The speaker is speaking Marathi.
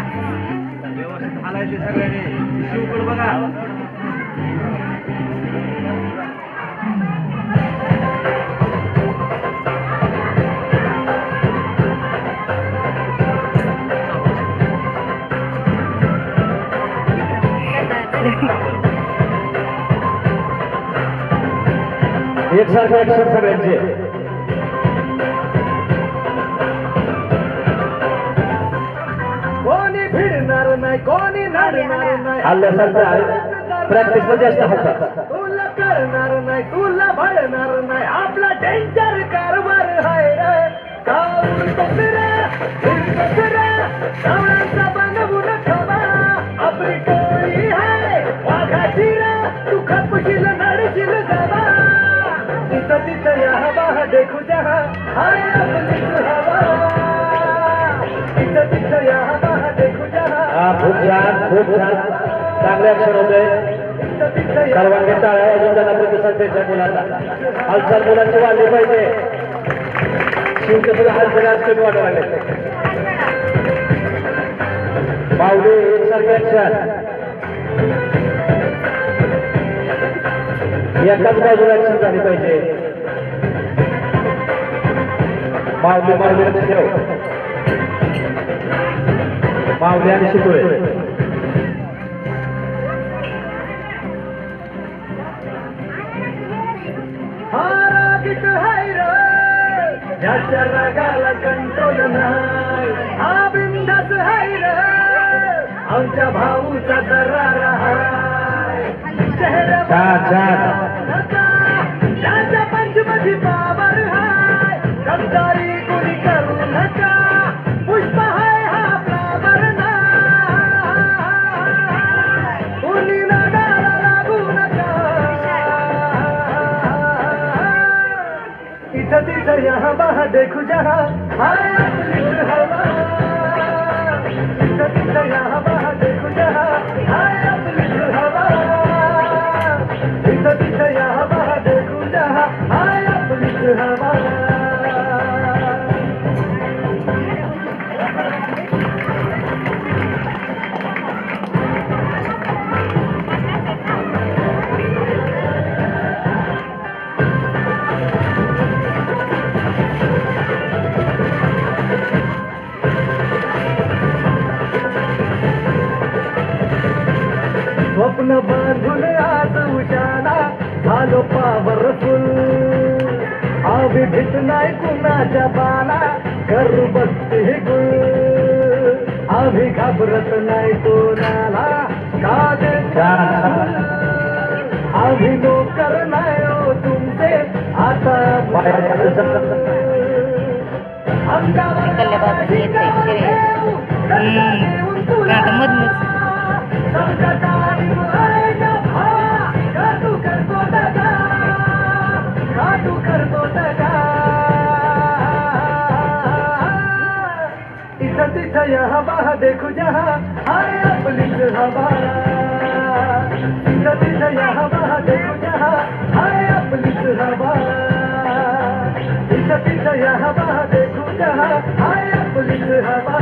व्यवस्थित हालायचे सगळ्यांनी. शिवकड बघा. एकसारखं सगळ्यांचे. हल्ल्यासारखं प्रॅक्टिसमध्ये जास्त तुला करणार नाही तुला भडणार नाही. आपला डेंजर कारभार आपली टोळी वाघाची तू खपशील नडशील जावा. तिथं तिथं या हवा देखू जहा हाय छान खूप छान चांगले अक्षर होते सर्वांनी टाळ्या अजून त्यांना प्रतिसाद द्यायचा मुलांना. हालचाल मुलांची वाढली पाहिजे. शिवचे सुद्धा हालचाल आज कमी वाटायला लागले. माऊली एकसारखे अक्षर एकाच बाजूला अक्षर झाली पाहिजे. माऊली माऊली ठेव. माऊली आणि शिकवले हारागीत हाय रे ज्याच्या रागाला कंट्रोल नाही. हा बिंदास हाय रे. आमच्या भाऊचा दरार हाय चेहरा पंचमधी पावर इथं तिथं यहाँ बहा देखू जहा हाय हवा तिथं स्वप्न बांधून आज उशाला झालो पावरफुल आवी भीत नाही कुणाच्या बाला करू बसते गुल. आम्ही घाबरत नाही कोणाला काज आम्ही नोकर नाही हो तुमचे आता अंगावर इकडल्या बाजूने हवा देखू जहाँ हाय अपनी हवा इथं तिथं हवा देखू जहाँ हाय अपनी हवा इथं हवा देखू जहाँ हाय अपनी हवा